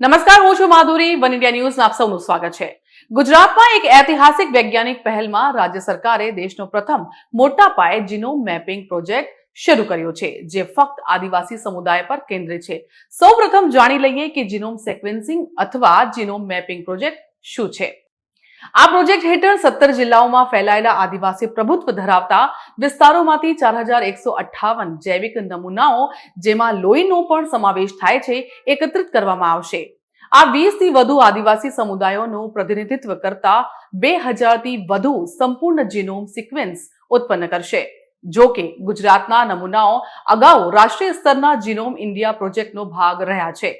નમસ્કાર, હું છું માધુરી. વન ઇન્ડિયા ન્યૂઝમાં આપ સૌનું સ્વાગત છે. ગુજરાતમાં એક ઐતિહાસિક વૈજ્ઞાનિક પહેલમાં રાજ્ય સરકારે દેશનો પ્રથમ મોટા પાયે જીનોમ મેપિંગ પ્રોજેક્ટ શરૂ કર્યો છે, જે ફક્ત આદિવાસી સમુદાય પર કેન્દ્રિત છે. સૌપ્રથમ જાણી લઈએ કે જીનોમ સેક્વેન્સિંગ અથવા જીનોમ મેપિંગ પ્રોજેક્ટ શું છે. આ પ્રોજેક્ટ હેઠળ સત્તર જિલ્લાઓમાં ફેલાયેલા આદિવાસી પ્રભુત્વ ધરાવતા વિસ્તારોમાંથી ચાર હજાર એકસો અઠ્ઠાવન જૈવિક નમૂનાઓ, જેમાં લોહીનો પણ સમાવેશ થાય છે, એકત્રિત કરવામાં આવશે. આ વીસથી વધુ આદિવાસી સમુદાયોનું પ્રતિનિધિત્વ કરતા બે હજારથી વધુ સંપૂર્ણ જીનોમ સિક્વેન્સ ઉત્પન્ન કરશે. જો કે, ગુજરાતના નમૂનાઓ અગાઉ રાષ્ટ્રીય સ્તરના જીનોમ ઇન્ડિયા પ્રોજેક્ટનો ભાગ રહ્યા છે.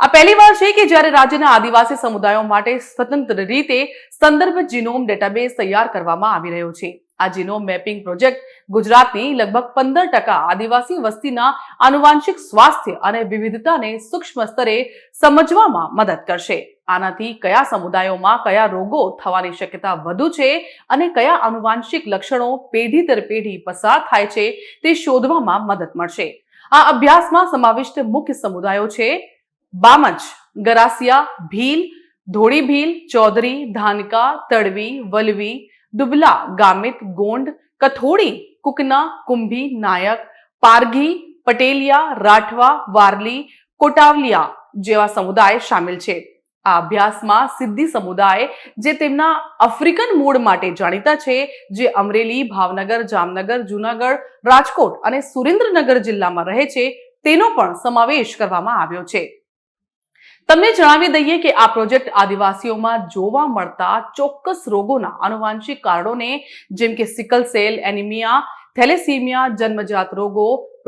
આ પહેલી વાર છે કે જ્યારે રાજ્યના આદિવાસી સમુદાયો માટે સ્વતંત્ર રીતે સંદર્ભ જીનોમ ડેટાબેઝ તૈયાર કરવામાં આવી રહ્યો છે. આ જીનોમ મેપિંગ પ્રોજેક્ટ ગુજરાતની લગભગ પંદર ટકા આદિવાસી વસ્તીના આનુવાંશિક સ્વાસ્થ્ય અને વિવિધતાને સૂક્ષ્મ સ્તરે સમજવામાં મદદ કરશે. આનાથી કયા સમુદાયોમાં કયા રોગો થવાની શક્યતા વધુ છે અને કયા આનુવાંશિક લક્ષણો પેઢી દર પેઢી પસાર થાય છે તે શોધવામાં મદદ મળશે. આ અભ્યાસમાં સમાવિષ્ટ મુખ્ય સમુદાયો છે બામચ ગરાસિયા, ભીલ, ધોળી ભીલ, ચૌધરી, ધાનકા, તડવી, વલવી, દુબલા, ગામિત, ગોંડ, કથોડી, કુકના, કુંભી, નાયક, પારઘી, પટેલિયા, રાઠવા, વારલી, કોટાવલિયા જેવા સમુદાય સામેલ છે. આ અભ્યાસમાં સિદ્ધિ સમુદાય, જે તેમના આફ્રિકન મૂળ માટે જાણીતા છે, જે અમરેલી, ભાવનગર, જામનગર, જુનાગઢ, રાજકોટ અને સુરેન્દ્રનગર જિલ્લામાં રહે છે, તેનો પણ સમાવેશ કરવામાં આવ્યો છે. તમને જણાવી દઈએ કે આ પ્રોજેક્ટ આદિવાસીઓમાં જોવા મળતા ચોક્કસ રોગોના આનુવાંશિક કારણોને, જેમ કે સિકલ સેલ, એનિમિયા, થેલેસીમિયા, જન્મજાત રોગો,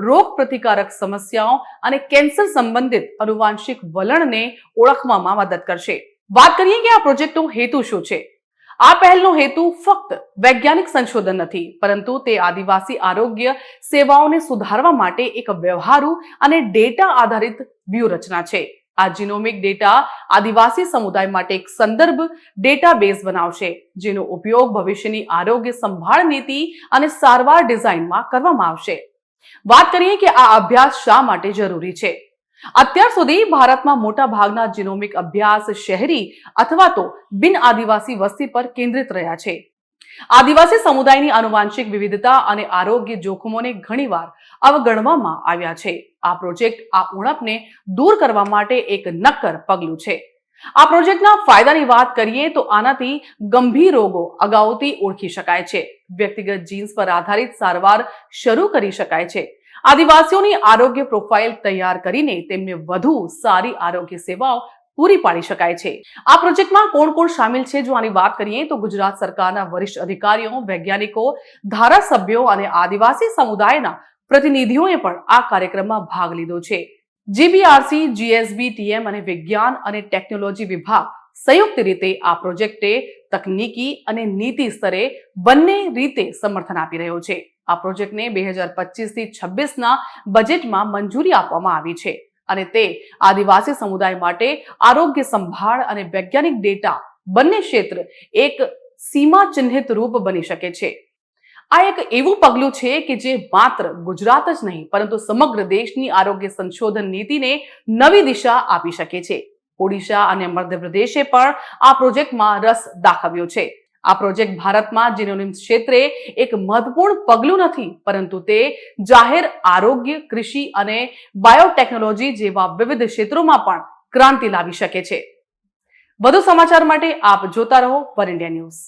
રોગ પ્રતિકારક સમસ્યાઓ અને કેન્સર સંબંધિત આનુવાંશિક વલણને ઓળખવામાં મદદ કરશે. વાત કરીએ કે આ પ્રોજેક્ટનો હેતુ શું છે? આ પહેલનો હેતુ ફક્ત વૈજ્ઞાનિક સંશોધન નથી, પરંતુ તે આદિવાસી આરોગ્ય સેવાઓને સુધારવા માટે એક વ્યવહારુ અને ડેટા આધારિત વ્યૂહરચના છે. આ જીનોમિક ડેટા આદિવાસી સમુદાય માટે એક સંદર્ભ ડેટાબેઝ બનાવશે, જેનો ઉપયોગ ભવિષ્યની આરોગ્ય સંભાળ નીતિ અને સારવાર ડિઝાઇનમાં કરવામાં આવશે. વાત કરીએ કે આ અભ્યાસ શા માટે જરૂરી છે? અત્યાર સુધી ભારતમાં મોટા ભાગના જીનોમિક અભ્યાસ શહેરી અથવા તો બિન આદિવાસી વસ્તી પર કેન્દ્રિત રહ્યા છે. આદિવાસી સમુદાયની આનુવાંશિક વિવિધતા અને આરોગ્ય જોખમોને ઘણીવાર અવગણવામાં આવ્યા છે. આ પ્રોજેક્ટ આ ઉણપને દૂર કરવા માટે એક નક્કર પગલું છે. આ પ્રોજેક્ટના ફાયદાની વાત કરીએ તો આનાથી ગંભીર રોગો અગાઉથી ઓળખી શકાય છે. વ્યક્તિગત જીન્સ પર આધારિત સારવાર શરૂ કરી શકાય છે. આદિવાસીઓની આરોગ્ય પ્રોફાઇલ તૈયાર કરીને તેમને વધુ સારી આરોગ્ય સેવાઓ પૂરી પાડી શકાય છે. આ પ્રોજેક્ટમાં કોણ કોણ સામેલ છે જો આની વાત કરીએ તો ગુજરાત સરકારના વરિષ્ઠ અધિકારીઓ, વૈજ્ઞાનિકો, ધારાસભ્યો અને આદિવાસી સમુદાયના પ્રતિનિધિઓએ પણ આ કાર્યક્રમમાં ભાગ લીધો છે. જીબીઆરસી, જીએસબી, ટીએમ અને વિજ્ઞાન અને ટેકનોલોજી વિભાગ સંયુક્ત રીતે આ પ્રોજેક્ટે તકનીકી અને નીતિ સ્તરે બંને રીતે સમર્થન આપી રહ્યો છે. આ પ્રોજેક્ટને બે હજાર પચીસથી છવ્વીસના બજેટમાં મંજૂરી આપવામાં આવી છે. અને તે આદિવાસી સમુદાય માટે આરોગ્ય સંભાળ અને વૈજ્ઞાનિક ડેટા બંને ક્ષેત્ર એક સીમા ચિહ્નિત રૂપ બની શકે છે. આ એક એવું પગલું છે કે જે માત્ર ગુજરાત જ નહીં, પરંતુ સમગ્ર દેશની આરોગ્ય સંશોધન નીતિને નવી દિશા આપી શકે છે. ઓડિશા અને મધ્યપ્રદેશે પણ આ પ્રોજેક્ટમાં રસ દાખવ્યો છે. આ પ્રોજેક્ટ ભારતમાં જીનોનિમ ક્ષેત્રે એક મહત્વપૂર્ણ પગલું નથી, પરંતુ તે જાહેર આરોગ્ય, કૃષિ અને બાયોટેકનોલોજી જેવા વિવિધ ક્ષેત્રોમાં પણ ક્રાંતિ લાવી શકે છે. વધુ સમાચાર માટે આપ જોતા રહો વન ઇન્ડિયા ન્યૂઝ.